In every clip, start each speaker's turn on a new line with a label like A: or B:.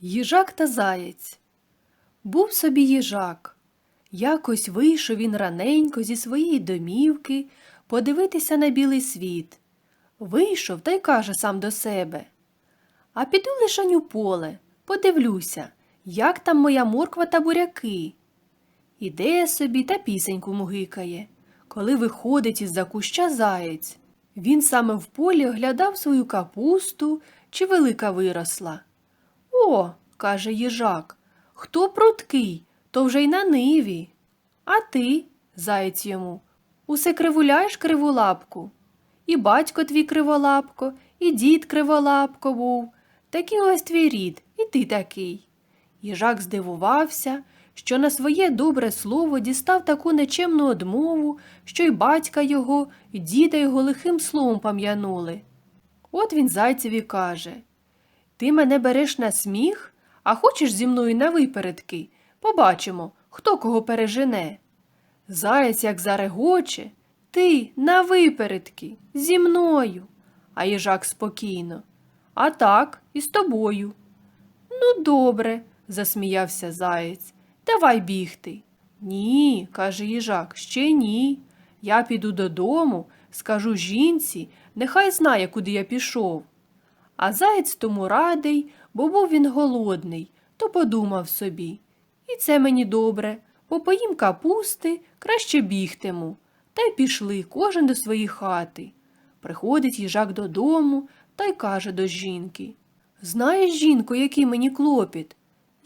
A: Їжак та заєць. Був собі їжак. Якось вийшов він раненько зі своєї домівки подивитися на білий світ. Вийшов та й каже сам до себе. А піду лишень у поле, подивлюся, як там моя морква та буряки. Іде собі та пісеньку мугикає, коли виходить із-за куща заєць. Він саме в полі оглядав свою капусту, чи велика виросла. О, каже їжак, хто пруткий, то вже й на ниві. А ти, заєць йому, усе кривуляєш криволапку. І батько твій криволапко, і дід криволапко був. Такий ось твій рід, і ти такий. Їжак здивувався, що на своє добре слово дістав таку нечемну одмову, що й батька його, і діда його лихим словом пам'янули. От він зайцеві каже Ти мене береш на сміх, а хочеш зі мною на випередки? Побачимо, хто кого пережене. Заєць як зарегоче, ти на випередки, зі мною. А їжак спокійно. А так, і з тобою. Ну, добре, засміявся заєць. Давай бігти. Ні, каже їжак, ще ні. Я піду додому, скажу жінці, нехай знає, куди я пішов. А заєць тому радий, бо був він голодний, то подумав собі. І це мені добре, попоїм капусти, краще бігтиму. Та й пішли кожен до своєї хати. Приходить їжак додому та й каже до жінки Знаєш, жінко, який мені клопіт?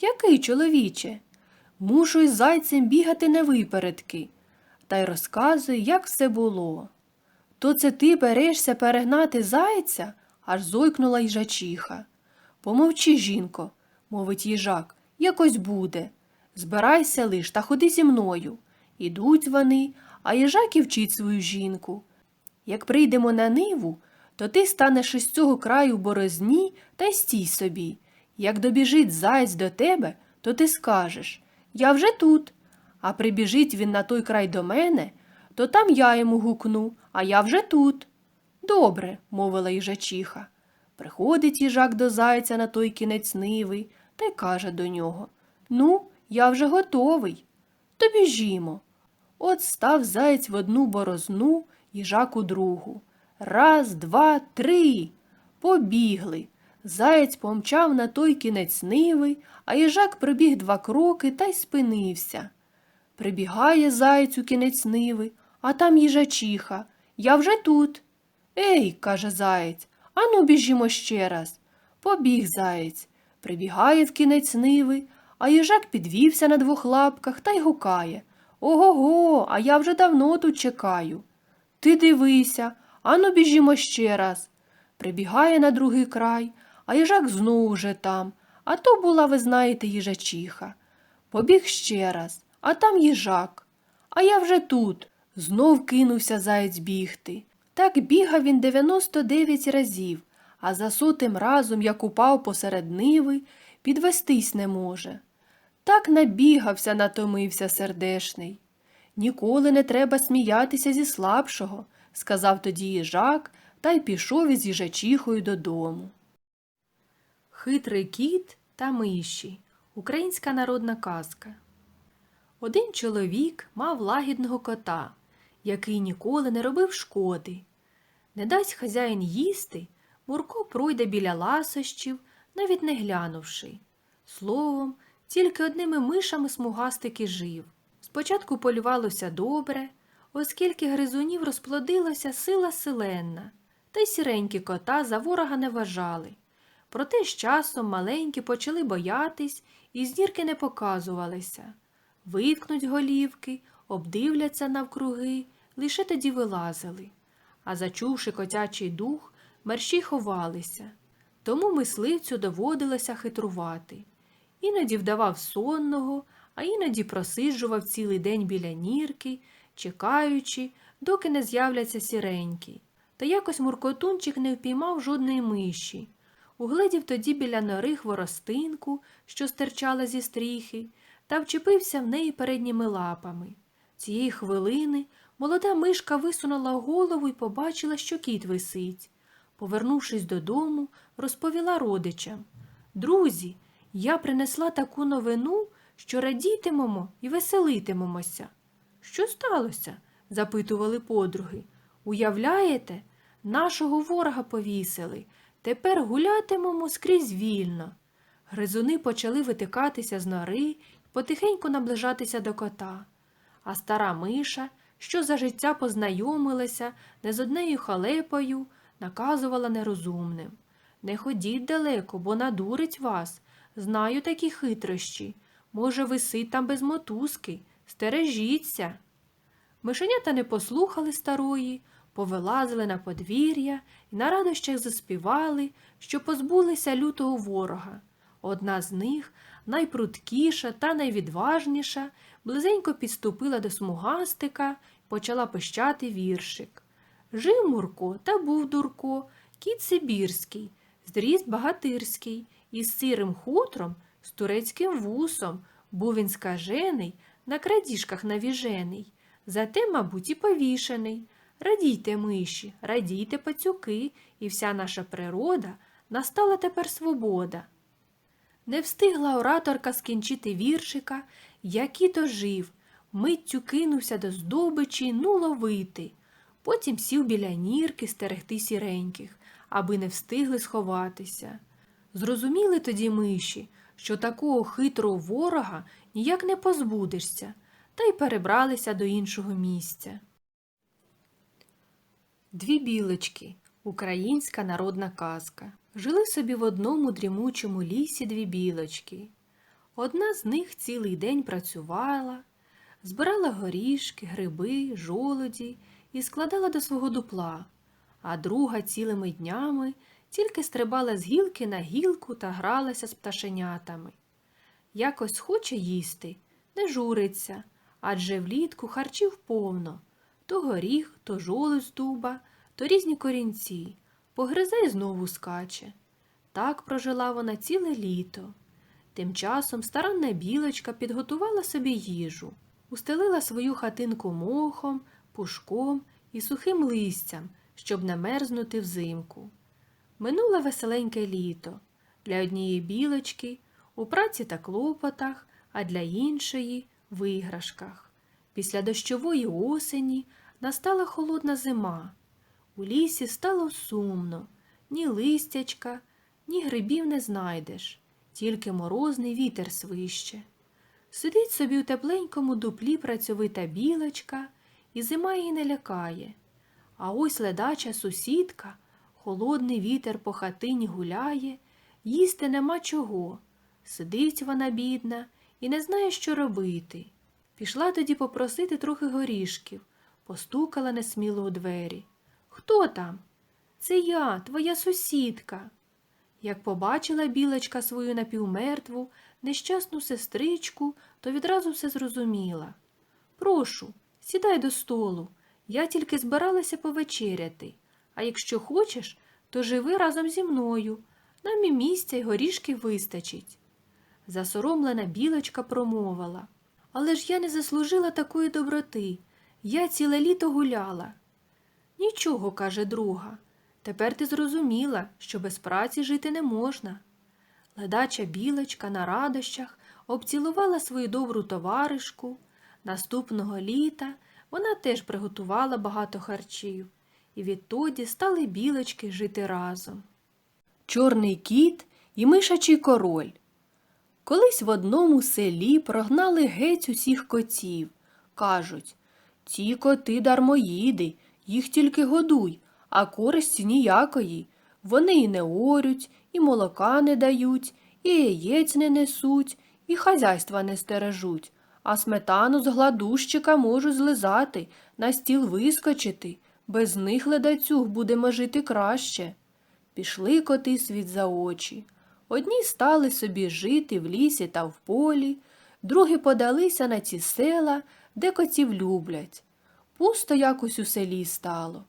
A: Який, чоловіче? Мушу із зайцем бігати на випередки. Та й розказує, як все було. То це ти берешся перегнати зайця? Аж зойкнула їжачиха. Помовчи, жінко, мовить їжак, якось буде. Збирайся лиш та ходи зі мною. Ідуть вони, а їжак і вчить свою жінку. Як прийдемо на ниву, то ти станеш із цього краю борозні та стій собі. Як добіжить заєць до тебе, то ти скажеш Я вже тут. А прибіжить він на той край до мене, то там я йому гукну, а я вже тут. Добре, мовила їжачиха. Приходить їжак до зайця на той кінець ниви та й каже до нього Ну, я вже готовий. То біжімо. От став заєць в одну борозну, їжак у другу. Раз, два, три. Побігли. Заєць помчав на той кінець ниви, а їжак прибіг два кроки та й спинився. Прибігає заєць у кінець ниви, а там їжачиха. Я вже тут. Ей, каже заєць, ану біжімо ще раз. Побіг заєць. Прибігає в кінець ниви, а їжак підвівся на двох лапках та й гукає. Ого-го, а я вже давно тут чекаю. Ти дивися, ану біжімо ще раз. Прибігає на другий край, а їжак знову вже там. А то була, ви знаєте, їжачиха. Побіг ще раз, а там їжак. А я вже тут. Знов кинувся заєць бігти. Так бігав він 99 разів, а за сотим разом, як упав посеред ниви, підвестись не може. Так набігався, натомився сердешний. Ніколи не треба сміятися зі слабшого, сказав тоді їжак та й пішов із їжачихою додому. Хитрий кіт та миші. Українська народна казка. Один чоловік мав лагідного кота, який ніколи не робив шкоди. Не дасть хазяїн їсти, Мурко пройде біля ласощів, навіть не глянувши. Словом, тільки одними мишами смугастики жив. Спочатку полювалося добре, оскільки гризунів розплодилася сила селенна, та й сіренькі кота за ворога не вважали. Проте з часом маленькі почали боятись і з нірки не показувалися. Виткнуть голівки, обдивляться навкруги, лише тоді вилазили. А зачувши котячий дух, мерщій ховалися. Тому мисливцю доводилося хитрувати. Іноді вдавав сонного, а іноді просиджував цілий день біля нірки, чекаючи, доки не з'являться сіренькі. Та якось муркотунчик не впіймав жодної миші. Угледів тоді біля нори хворостинку, що стирчала зі стріхи, та вчепився в неї передніми лапами. Цієї хвилини молода мишка висунула голову і побачила, що кіт висить. Повернувшись додому, розповіла родичам Друзі, Я принесла таку новину, що радітимемо і веселитимемося. Що сталося? запитували подруги. Уявляєте, нашого ворога повісили. Тепер гулятимемо скрізь вільно. Гризуни почали витикатися з нори і потихеньку наближатися до кота. А стара миша, що за життя познайомилася не з однею халепою, наказувала нерозумним. Не ходіть далеко, бо надурить вас. Знаю такі хитрощі. Може, висить там без мотузки. Стережіться. Мишенята не послухали старої, повилазили на подвір'я і на радощах заспівали, що позбулися лютого ворога. Одна з них, найпруткіша та найвідважніша, близенько підступила до смугастика почала пищати віршик. Жив Мурко та був дурко, кіт Сибірський, зріст багатирський, із сирим хутром, з турецьким вусом, був він скажений, на крадіжках навіжений, зате, мабуть, і повішений. Радійте, миші, радійте, пацюки, і вся наша природа настала тепер свобода. Не встигла ораторка скінчити віршика, як і то жив, миттю кинувся до здобичі, ну ловити. Потім сів біля нірки стерегти сіреньких, аби не встигли сховатися. Зрозуміли тоді миші, що такого хитрого ворога ніяк не позбудешся, та й перебралися до іншого місця. Дві білочки українська народна казка. Жили собі в одному дрімучому лісі дві білочки. Одна з них цілий день працювала, збирала горішки, гриби, жолоді і складала до свого дупла, а друга цілими днями тільки стрибала з гілки на гілку та гралася з пташенятами. Якось хоче їсти, не журиться, адже влітку харчів повно то горіх, то жолудь дуба, то різні корінці, погризе й знову скаче. Так прожила вона ціле літо. Тим часом старанна білочка підготувала собі їжу, устелила свою хатинку мохом, пушком і сухим листям, щоб не мерзнути взимку. Минуло веселеньке літо. Для однієї білочки у праці та клопотах, а для іншої в іграшках. Після дощової осені настала холодна зима. У лісі стало сумно, ні листячка, ні грибів не знайдеш, тільки морозний вітер свище. Сидить собі у тепленькому дуплі працьовита білочка, і зима її не лякає. А ось ледача сусідка, холодний вітер по хатині гуляє, їсти нема чого. Сидить вона, бідна, і не знає, що робити. Пішла тоді попросити трохи горішків, постукала несміло у двері. Хто там? Це я, твоя сусідка. Як побачила білочка свою напівмертву, нещасну сестричку, то відразу все зрозуміла. Прошу, сідай до столу. Я тільки збиралася повечеряти, а якщо хочеш, то живи разом зі мною. Нам і місця й горішки вистачить. Засоромлена білочка промовила. Але ж я не заслужила такої доброти. Я ціле літо гуляла. Нічого, каже друга. Тепер ти зрозуміла, що без праці жити не можна. Ледача білочка на радощах обцілувала свою добру товаришку. Наступного літа вона теж приготувала багато харчів, і відтоді стали білочки жити разом. Чорний кіт і мишачий король. Колись в одному селі прогнали геть усіх котів. Кажуть ці коти дармоїди, їх тільки годуй, а користі ніякої. Вони і не орють, і молока не дають, і яєць не несуть, і хазяйства не стережуть, а сметану з гладущика можуть злизати, на стіл вискочити. Без них ледацюг будемо жити краще. Пішли коти світ за очі. Одні стали собі жити в лісі та в полі, другі подалися на ці села, де котів люблять. Пусто якось у селі стало.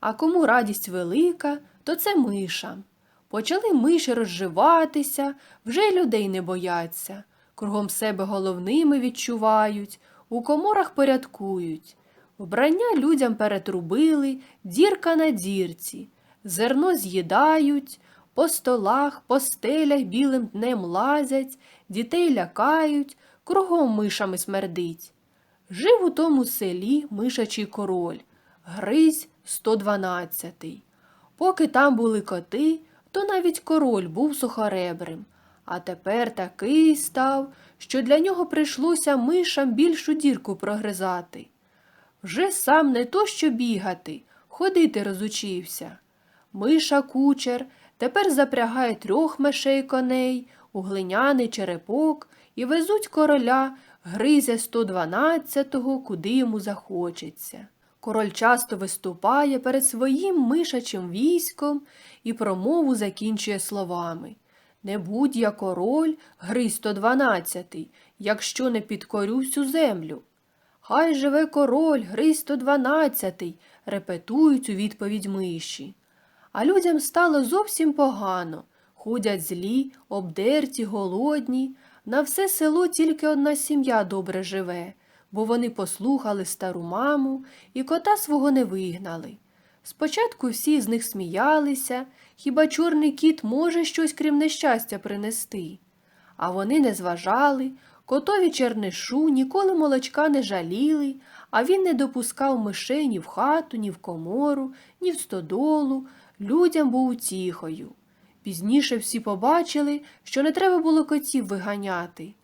A: А кому радість велика, то це мишам. Почали миші розживатися, вже людей не бояться, кругом себе головними відчувають, у коморах порядкують. Вбрання людям перетрубили, дірка на дірці, зерно з'їдають, по столах, по стелях білим днем лазять, дітей лякають, кругом мишами смердить. Жив у тому селі мишачий король, Гризь 112. Поки там були коти, то навіть король був сухоребрим, а тепер такий став, що для нього прийшлося мишам більшу дірку прогризати. Вже сам не то що бігати, ходити розучився. Миша кучер тепер запрягає трьох мишей коней у глиняний черепок і везуть короля гризя 112-го, куди йому захочеться. Король часто виступає перед своїм мишачим військом і промову закінчує словами Не будь я король, гризь 112, якщо не підкорю всю землю. Хай живе король, гризь 112, репетують у відповідь миші. А людям стало зовсім погано. Ходять злі, обдерті, голодні. На все село тільки одна сім'я добре живе, бо вони послухали стару маму і кота свого не вигнали. Спочатку всі з них сміялися, хіба чорний кіт може щось крім нещастя принести. А вони не зважали, котові чернишу ніколи молочка не жаліли, а він не допускав мишей ні в хату, ні в комору, ні в стодолу, людям був утіхою. Пізніше всі побачили, що не треба було котів виганяти.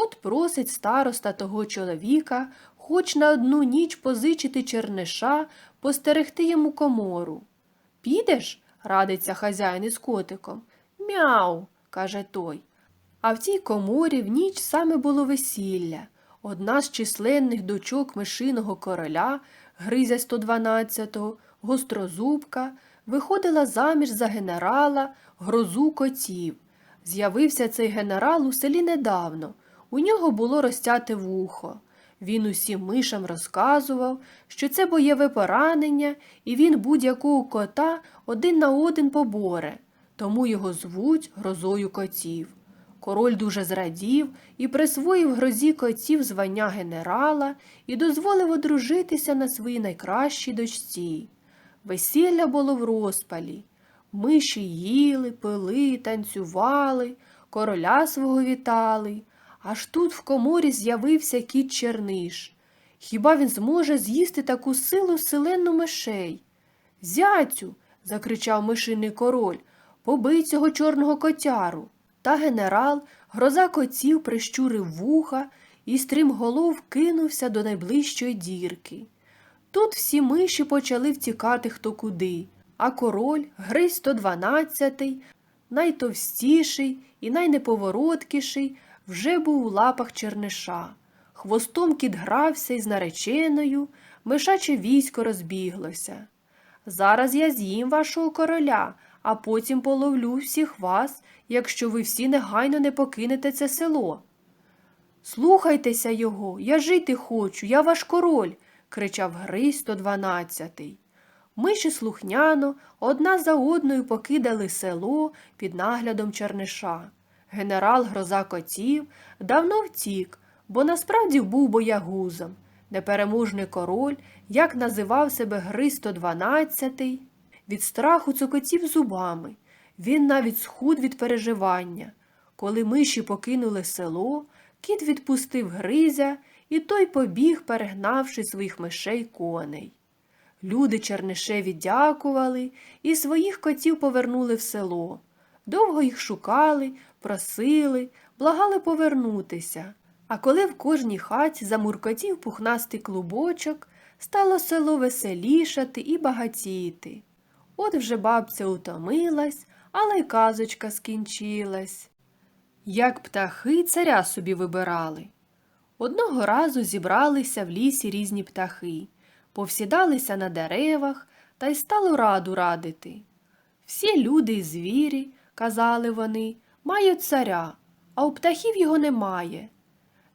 A: От просить староста того чоловіка хоч на одну ніч позичити черниша, постерегти йому комору. Підеш? радиться хазяїн із котиком. Мяу, каже той. А в тій коморі в ніч саме було весілля. Одна з численних дочок мишиного короля, Гризя 112-го, гострозубка, виходила заміж за генерала грозу котів. З'явився цей генерал у селі недавно. У нього було розтяте вухо. Він усім мишам розказував, що це боєве поранення, і він будь-якого кота один на один поборе, тому його звуть грозою котів. Король дуже зрадів і присвоїв грозі котів звання генерала і дозволив одружитися на своїй найкращій дочці. Весілля було в розпалі. Миші їли, пили, танцювали, короля свого вітали. Аж тут в коморі з'явився кіт Черниш. Хіба він зможе з'їсти таку силу селенну мишей? Зятю. закричав мишиний король, побий цього чорного котяру. Та генерал, гроза котів, прищурив вуха і стрімголов кинувся до найближчої дірки. Тут всі миші почали втікати хто куди, а король, Гризь 112, найтовстіший і найнеповороткіший, вже був у лапах черниша. Хвостом кіт грався із нареченою, мишаче військо розбіглося. Зараз я з'їм вашого короля, а потім половлю всіх вас, якщо ви всі негайно не покинете це село. Слухайтеся його, я жити хочу, я ваш король, кричав Гризь 112. Миші слухняно одна за одною покидали село під наглядом черниша. Генерал гроза котів давно втік, бо насправді був боягузом. Непереможний король, як називав себе Гри 112, від страху цокотів зубами. Він навіть схуд від переживання. Коли миші покинули село, кіт відпустив Гризя, і той побіг, перегнавши своїх мишей коней. Люди Чернишеві дякували і своїх котів повернули в село. Довго їх шукали, просили, благали повернутися. А коли в кожній хаті замуркотів пухнастий клубочок, стало село веселішати і багатіти. От вже бабця утомилась, але й казочка скінчилась. Як птахи царя собі вибирали. Одного разу зібралися в лісі різні птахи, повсідалися на деревах та й стало раду радити. Всі люди й звірі, казали вони, мають царя, а у птахів його немає.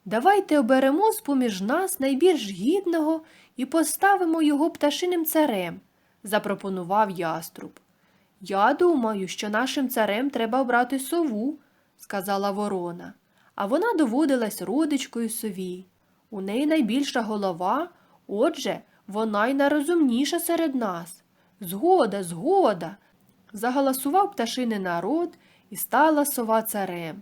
A: Давайте оберемо з поміж нас найбільш гідного і поставимо його пташиним царем, запропонував яструб. Я думаю, що нашим царем треба обрати сову, сказала ворона, а вона доводилась родичкою сові. У неї найбільша голова, отже, вона й найрозумніша серед нас. Згода, згода. Загаласував пташиний народ і стала сова царем.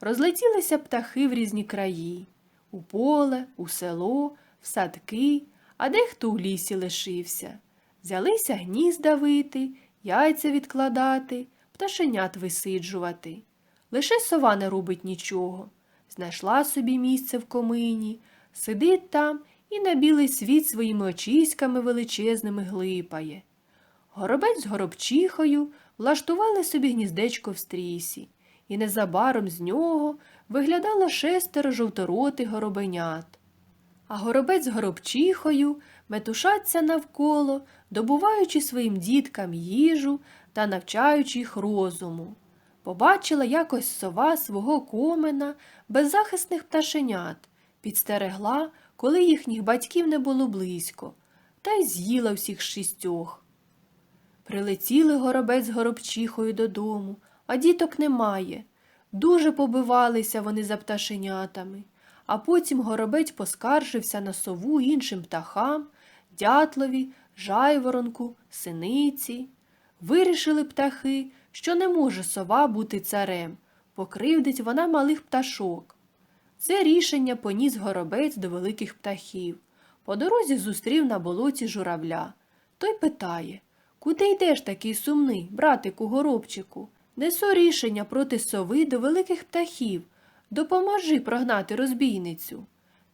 A: Розлетілися птахи в різні краї у поле, у село, в садки, а дехто у лісі лишився. Взялися гнізда вити, яйця відкладати, пташенят висиджувати. Лише сова не робить нічого. Знайшла собі місце в комині, сидить там і на білий світ своїми очиськами величезними глипає. Горобець з горобчихою влаштували собі гніздечко в стрісі, і незабаром з нього виглядало шестеро жовторотих горобенят. А горобець з горобчихою метушаться навколо, добуваючи своїм діткам їжу та навчаючи їх розуму. Побачила якось сова свого комена беззахисних пташенят, підстерегла, коли їхніх батьків не було близько, та й з'їла всіх шістьох. Прилетіли горобець з горобчихою додому, а діток немає. Дуже побивалися вони за пташенятами, а потім горобець поскаржився на сову іншим птахам, дятлові, жайворонку, синиці. Вирішили птахи, що не може сова бути царем, покривдить вона малих пташок. Це рішення поніс горобець до великих птахів. По дорозі зустрів на болоті журавля. Той питає Куди йдеш такий сумний, братику горобчику? Несу рішення проти сови до великих птахів. Допоможи прогнати розбійницю.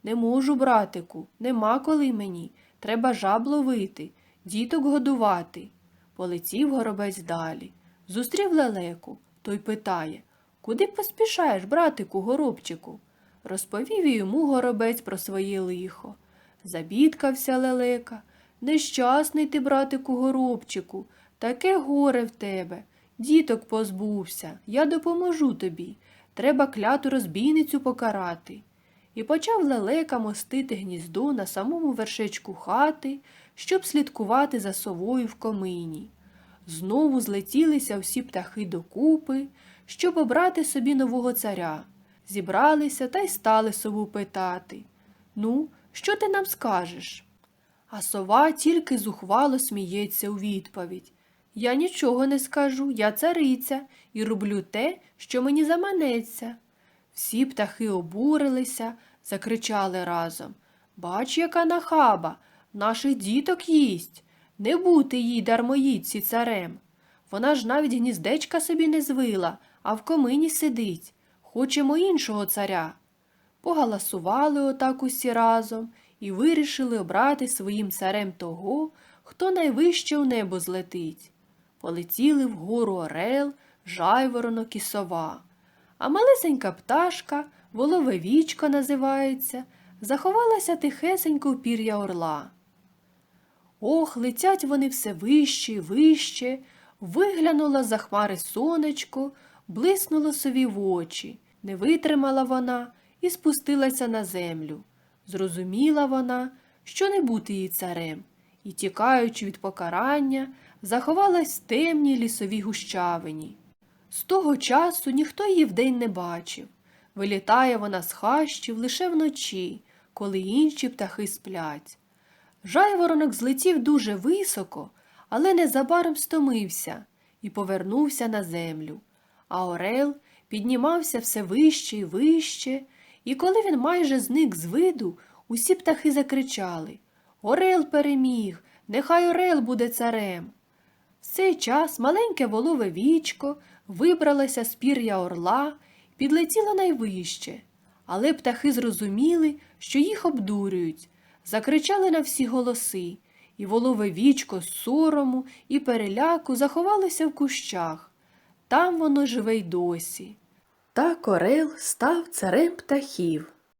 A: Не можу, братику, нема коли мені. Треба жаб ловити, діток годувати. Полетів горобець далі. Зустрів лелеку. Той питає Куди поспішаєш, братику, горобчику? Розповів йому горобець про своє лихо. Забідкався лелека. Нещасний ти, братику, горобчику, таке горе в тебе. Діток позбувся, я допоможу тобі. Треба кляту розбійницю покарати. І почав лелека мостити гніздо на самому вершечку хати, щоб слідкувати за совою в комині. Знову злетілися всі птахи докупи, щоб обрати собі нового царя. Зібралися та й стали сову питати Ну, що ти нам скажеш? А сова тільки зухвало сміється у відповідь. Я нічого не скажу, я цариця і роблю те, що мені заманеться. Всі птахи обурилися, закричали разом. Бач, яка нахаба, наших діток їсть. Не бути їй дармоїдці царем. Вона ж навіть гніздечка собі не звила, а в комині сидить. Хочемо іншого царя. Погаласували отак усі разом і вирішили обрати своїм царем того, хто найвище у небо злетить. Полетіли вгору орел, жайворонок і сова. А малесенька пташка, волове вічко називається, заховалася тихесенько в пір'я орла. Ох, летять вони все вище й вище, виглянула за хмари сонечко, блиснуло сові в очі, не витримала вона і спустилася на землю. Зрозуміла вона, що не бути їй царем, і, тікаючи від покарання, заховалась в темній лісовій гущавині. З того часу ніхто її вдень не бачив. Вилітає вона з хащів лише вночі, коли інші птахи сплять. Жайворонок злетів дуже високо, але незабаром стомився і повернувся на землю. А Орел піднімався все вище і вище, і коли він майже зник з виду, усі птахи закричали Орел переміг, нехай Орел буде царем. В цей час маленьке волове вічко вибралося з пір'я орла, підлетіло найвище, але птахи зрозуміли, що їх обдурюють, закричали на всі голоси, і волове вічко з сорому і переляку заховалося в кущах. Там воно живе й досі. Так Корел став царем птахів.